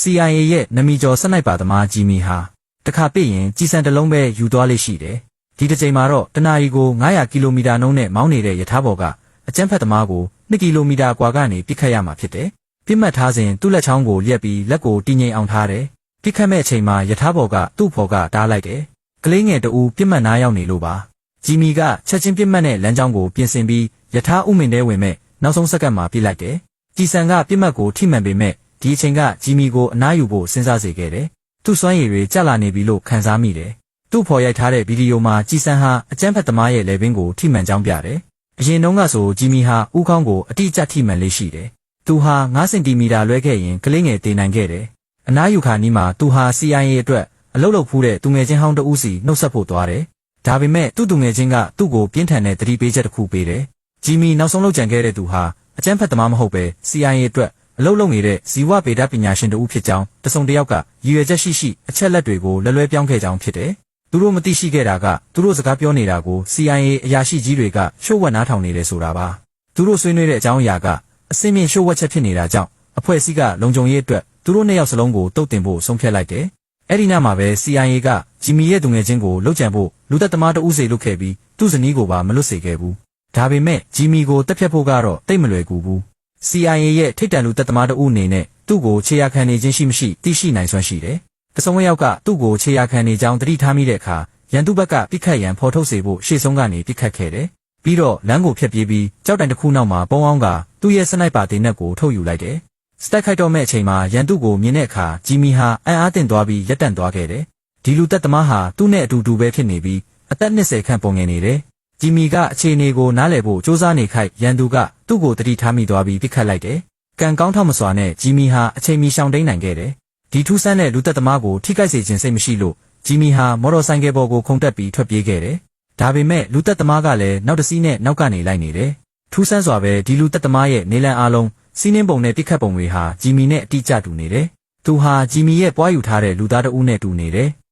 CIA ရဲ့နမီကျော်စနိုက်ပါသမားဂျီမီဟာတခါပြစ်ရင်ကြီးစံတစ်လုံးပဲယူသွားလိမ့်ရှိတယ်။ဒီတစ်ချိန်မှာတော့တနာရီကို900ကီလိုမီတာနှုန်းနဲ့မောင်းနေတဲ့ယထာဘော်ကအကြမ်းဖက်သမားကို2ကီလိုမီတာကွာကနေပစ်ခတ်ရမှာဖြစ်တယ်။ပြစ်မှတ်ထားစဉ်သူ့လက်ချောင်းကိုလျက်ပြီးလက်ကိုတင်းငိမ်အောင်ထားတယ်။ပစ်ခတ်မဲ့အချိန်မှာယထာဘော်ကသူ့ဖော်ကတားလိုက်တယ်။ကလေးငယ်တဦးပြစ်မှတ်နားရောက်နေလို့ပါ။ဂျီမီကချက်ချင်းပြစ်မှတ်နဲ့လမ်းကြောင်းကိုပြင်ဆင်ပြီးယထာဥမင်ထဲဝင်မဲ့နောက်ဆုံးစက္ကန့်မှာပြစ်လိုက်တယ်။ဂျီဆန်ကပြစ်မှတ်ကိုထိမှန်ပေမဲ့ ဒီအချိန်ကဂျီမီကိုအနားယူဖို့စဉ်းစားစေခဲ့တယ်။သူ့စွမ်းရည်တွေကျလာနေပြီလို့ခံစားမိတယ်။သူ့ဖော်ရိုက်ထားတဲ့ဗီဒီယိုမှာဂျီဆန်ဟာအကြမ်းဖက်သမားရဲ့လေဘင်းကိုထိမှန်ကြောင်းပြတယ်။အရင်တုန်းကဆိုဂျီမီဟာဥခေါင်းကိုအတိအကျထိမှန်လေးရှိတယ်။သူဟာ9စင်တီမီတာလွဲခဲ့ရင်ကလေးငယ်တည်နိုင်ခဲ့တယ်။အနားယူခါနီးမှာသူဟာ CIA အတွက်အလုပ်လုပ်ဖူးတဲ့သူငယ်ချင်းဟောင်းတဦးစီနှုတ်ဆက်ဖို့သွားတယ်။ဒါပေမဲ့သူ့သူငယ်ချင်းကသူ့ကိုပြင်းထန်တဲ့သတိပေးချက်တစ်ခုပေးတယ်။ဂျီမီနောက်ဆုံးလုပ်ကြံခဲ့တဲ့သူဟာအကြမ်းဖက်သမားမဟုတ်ပဲ CIA အတွက် အလုပ်လုပ်နေတဲ့ဇီဝဗေဒပညာရှင်တဦးဖြစ်ကြောင်းတစုံတစ်ယောက်ကရည်ရွယ်ချက်ရှိရှိအချက်လက်တွေကိုလွယ်လွယ်ပြောင်းခဲ့ကြောင်းဖြစ်တယ်။သူတို့မသိရှိခဲ့တာကသူတို့စကားပြောနေတာကို CIA အရာရှိကြီးတွေကရှုပ်ဝက်နားထောင်နေတယ်ဆိုတာပါ။သူတို့ဆွေးနွေးတဲ့အကြောင်းအရာကအစင်းမြင့်ရှုပ်ဝက်ချက်ဖြစ်နေတာကြောင့်အဖွဲ့အစည်းကလုံခြုံရေးအတွက်သူတို့နှစ်ယောက်စလုံးကိုတုတ်တင်ဖို့ဆုံးဖြတ်လိုက်တယ်။အဲ့ဒီနောက်မှာပဲ CIA ကဂျီမီရဲ့သူငယ်ချင်းကိုလှုပ်ကြံဖို့လူသက်သမားတဦးစီလုပ်ခဲ့ပြီးသူ့ဇနီးကိုပါမလွတ်စေခဲ့ဘူး။ဒါပေမဲ့ဂျီမီကိုတက်ဖြတ်ဖို့ကတော့တိတ်မလွယ်ကူဘူး။ CIA ရဲ့ထိတ်တန့်လူသက်သမားတဦးအနေနဲ့သူ့ကိုခြေရာခံနေခြင်းရှိမရှိသိရှိနိုင်စွမ်းရှိတယ်။တစုံတစ်ယောက်ကသူ့ကိုခြေရာခံနေကြောင်းသတိထားမိတဲ့အခါရန်သူဘက်ကပြစ်ခတ်ရန်ဖော်ထုတ်စေဖို့ရှေ့ဆုံးကနေပြစ်ခတ်ခဲ့တယ်။ပြီးတော့လမ်းကိုဖျက်ပြေးပြီးကြောက်တိုင်တစ်ခုနောက်မှာပုံအောင်ကသူ့ရဲ့စနိုက်ပါတင်နက်ကိုထုတ်ယူလိုက်တယ်။စတိုက်ခိုက်တော့မဲ့အချိန်မှာရန်သူကိုမြင်တဲ့အခါဂျီမီဟာအံ့အားသင့်သွားပြီးရက်တန့်သွားခဲ့တယ်။ဒီလူသက်သမားဟာသူ့နဲ့အတူတူပဲဖြစ်နေပြီးအသက်20ခန့်ပုံငင်နေတယ်။ ဂျီမီကအခြေအနေကိုနားလည်ဖို့စူးစမ်းနေခိုက်ရန်သူကသူ့ကိုတတိထားမိသွားပြီးပြစ်ခတ်လိုက်တယ်။ကံကောင်းထောက်မစွာနဲ့ဂျီမီဟာအချိန်မီရှောင်တိန်နိုင်ခဲ့တယ်။ဒီထူးဆန်းတဲ့လူသက်သမားကိုထိခိုက်စေခြင်းစိတ်မရှိလို့ဂျီမီဟာမော်တော်ဆိုင်ကယ်ပေါ်ကိုခုန်တက်ပြီးထွက်ပြေးခဲ့တယ်။ဒါပေမဲ့လူသက်သမားကလည်းနောက်တစ်စီးနဲ့နောက်ကနေလိုက်နေတယ်။ထူးဆန်းစွာပဲဒီလူသက်သမားရဲ့နေလန်အားလုံးစီးနှင်းပုံနဲ့ပြစ်ခတ်ပုံတွေဟာဂျီမီနဲ့အတိအကျတူနေတယ်။သူဟာဂျီမီရဲ့ပွားယူထားတဲ့လူသားတဦးနဲ့တူနေတယ်။